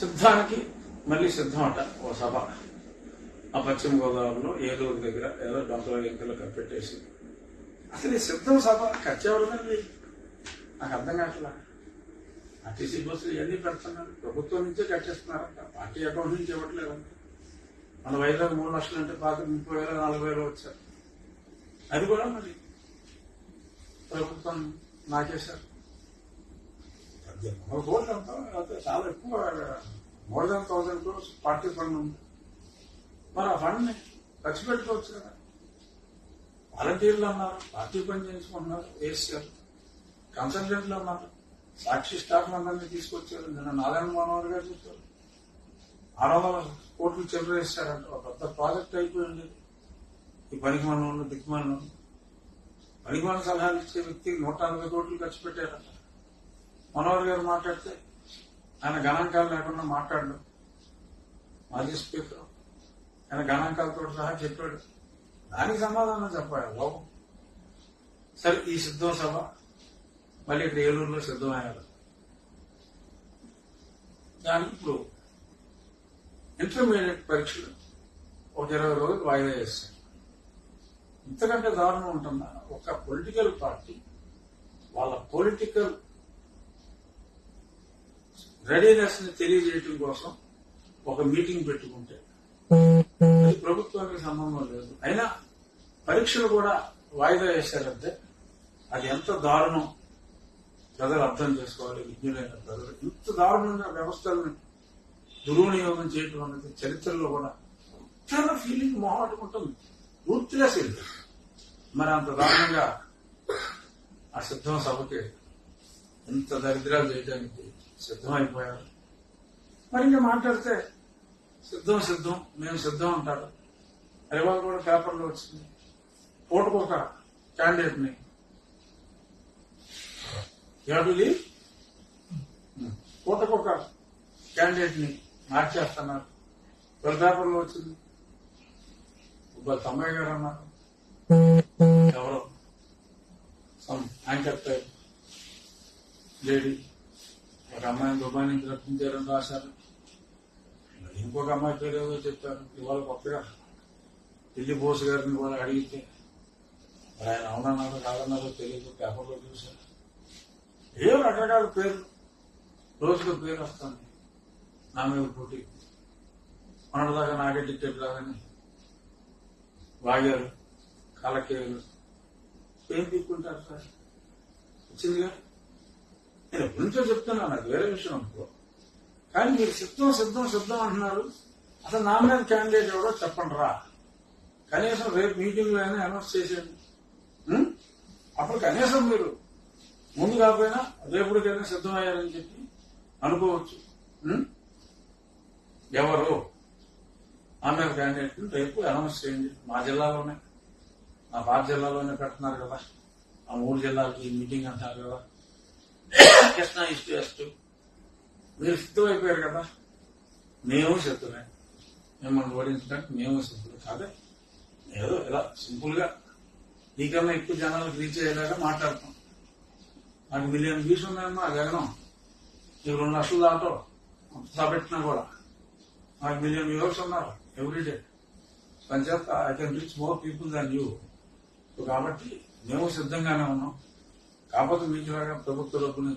సిద్ధానికి మళ్ళీ సిద్ధం అట ఓ సభ. ఆ పశ్చిమ గోదావరిలో ఏలూరు దగ్గర ఏదో డొంకల ఎంకలు కప్పెట్టేసి అసలు ఈ సిద్ధం సభ ఖర్చేవరదండి నాకు అర్థం కావట్లా? ఆర్టీసీ బస్సులు ఇవన్నీ పెడుతున్నారు. ప్రభుత్వం నుంచే కట్టేస్తున్నారంట పార్టీ అకౌంట్ నుంచి ఇవ్వట్లేదు మన వైజాగ్ మూడు లక్షలు అంటే పాత ముప్పై వేల నాలుగు వేలు వచ్చారు. అది కూడా మరి ప్రభుత్వం నాకేశారు. పద్దెనిమిది కోట్లు అంతా. అయితే చాలా ఎక్కువ more than thousand crores party fund ఉంది. మరి ఆ ఫండ్ని ఖర్చు పెట్టుకోవచ్చు కదా. వాలంటీర్లు అన్నారు పార్టీ పని చేసుకుంటున్నారు వేసారు కన్సల్టెంట్లు అన్నారు సాక్షి స్టాఫ్ అందరినీ తీసుకొచ్చారు. నిన్న నారాయణ మనోహర్ గారు చెప్పారు. ఆరు వందల కోట్లు చిల్లర ఒక పెద్ద ప్రాజెక్ట్ అయిపోయింది. ఈ పనికి మనం దిక్కుమాలను పనికి మన సలహాలు ఇచ్చే వ్యక్తికి నూట నలభై కోట్లు ఖర్చు పెట్టారంట. మనోహర్ గారు మాట్లాడితే ఆయన గణాంకాలు లేకుండా మాట్లాడు మాజీ స్పీకర్. ఆయన గణాంకాలతో సహా చెప్పాడు. దానికి సమాధానం చెప్పాడు బాబు సరే ఈ సిద్ధం సభ మళ్ళీ ఇక్కడ ఏలూరులో సిద్ధమయ్యారు దాని ఇప్పుడు ఇంటర్మీడియట్ పరీక్షలు ఒక ఇరవై రోజులు వాయిదా చేస్తాయి ఇంతకంటే దారుణం ఉంటుందా? ఒక పొలిటికల్ పార్టీ వాళ్ళ పొలిటికల్ రెడీనెస్ని తెలియజేయటం కోసం ఒక మీటింగ్ పెట్టుకుంటే. అది ప్రభుత్వానికి సంబంధం లేదు. అయినా పరీక్షలు కూడా వాయిదా వేశారంటే అది ఎంత దారుణం. ప్రజలు అర్థం చేసుకోవాలి విజ్ఞులైన ప్రజలు. ఇంత దారుణంగా వ్యవస్థలను దుర్వినియోగం చేయటం అనేది చరిత్రలో కూడా చాలా ఫీలింగ్ మొహాటం ఉంటుంది. పూర్తిగా మరి అంత దారుణంగా ఆ సిద్ధం సభకి ఎంత దరిద్రాలు చేయడానికి సిద్ధమైపోయారు మరి ఇంకా మాట్లాడితే? సిద్ధం సిద్ధం. మేము సిద్ధం అంటారు. వాళ్ళు కూడా పేపర్లో వచ్చింది. ఓటుకొక క్యాండిడేట్ని. ఎవరి ఓటుకొక క్యాండిడేట్ని మార్చేస్తున్నారు. పేపర్లో వచ్చింది? ఒక తమ్మయ్య గారు అన్నారు. ఎవరో? Anchor type lady. ఒక అమ్మాయిని దుబాయ్ నుంచి రెండు రాశారు ఇంకొక అమ్మాయి పేరు ఏదో చెప్తారు. ఇవాళ కొత్తగా ఢిల్లీ బోస్ గారిని కూడా అడిగితే మరి ఆయన అవునన్నారో కాదన్నారో తెలియదు. పేపర్లో చూశారు. ఏ రకరకాల పేర్లు. రోజుకు పేరు వస్తుంది. నా మీద పోటీ. మొన్నటిదాకా నాకే టికెట్ రాదని వాగారు కాలకేయులు ఏం తీసుకుంటారు సార్? వచ్చిందిగా? నేను ఎప్పటి చెప్తున్నాను అది వేరే విషయం అనుకో. కానీ మీరు సిద్ధం సిద్ధం సిద్ధం అంటున్నారు. అసలు నా మీద క్యాండిడేట్ ఎవడో చెప్పండి రా. కనీసం రేపు మీటింగ్లో అయినా అనౌన్స్ చేసేయండి. అప్పుడు కనీసం మీరు ముందు కాకపోయినా రేపుడికైనా సిద్ధమయ్యారని చెప్పి అనుకోవచ్చు. ఎవరు? ఆమె క్యాండిడేట్ రేపు అనౌన్స్ చేయండి. మా జిల్లాలోనే. మా పాత జిల్లాలోనే పెడుతున్నారు కదా. ఆ మూడు జిల్లాలకి మీటింగ్ అంటారు కదా. కృష్ణా ఇస్తూ వేస్తూ మీరు సిద్ధమైపోయారు కదా. మేము సిద్ధమే. మిమ్మల్ని ఓడించడానికి మేము సిద్ధమే కాదే? ఏదో ఇలా సింపుల్గా. నీకన్నా ఎక్కువ జనాలకు రీచ్ అయ్యేలాగా మాట్లాడతాం. నాకు మిలియన్ వ్యూస్ ఉన్నాయమ్మా జగనం. నీకు రెండు లక్షలు దాటో పెట్టినా కూడా. నాకు మిలియన్ వ్యూవర్స్ ఉన్నారు everyday పనిచేత I can reach more people than you. కాబట్టి మేము సిద్ధంగానే ఉన్నాం. కాకపోతే మీకు ఇలాగా ప్రభుత్వ డబ్బుని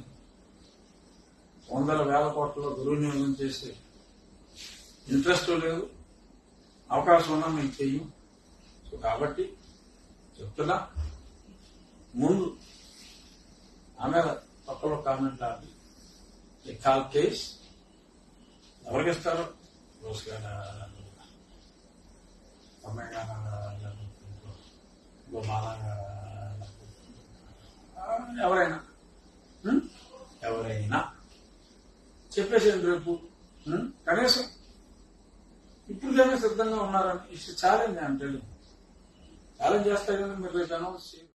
వందల వేల కోట్లలో దుర్వినియోగం చేసే ఇంట్రెస్ట్ లేదు అవకాశం ఉన్నా మేము చెయ్యం. సో కాబట్టి చెప్తున్నా ముందు ఆమె పక్కలో కామెంట్ ఆడి ఈ కాల్ కేస్ ఎవరికి ఇస్తారు? రోజు గారు అమ్మాయి గారు ఎవరైనా? ఎవరైనా? చెప్పేసేయండి రేపు. ఉం? కనీసం. ఇప్పుడుగానే సిద్ధంగా ఉన్నారని ఇట్స్ ఛాలెంజ్ అంటే ఛాలెంజ్ చేస్తా కానీ మీరు రేపు అనౌన్స్ చేయండి.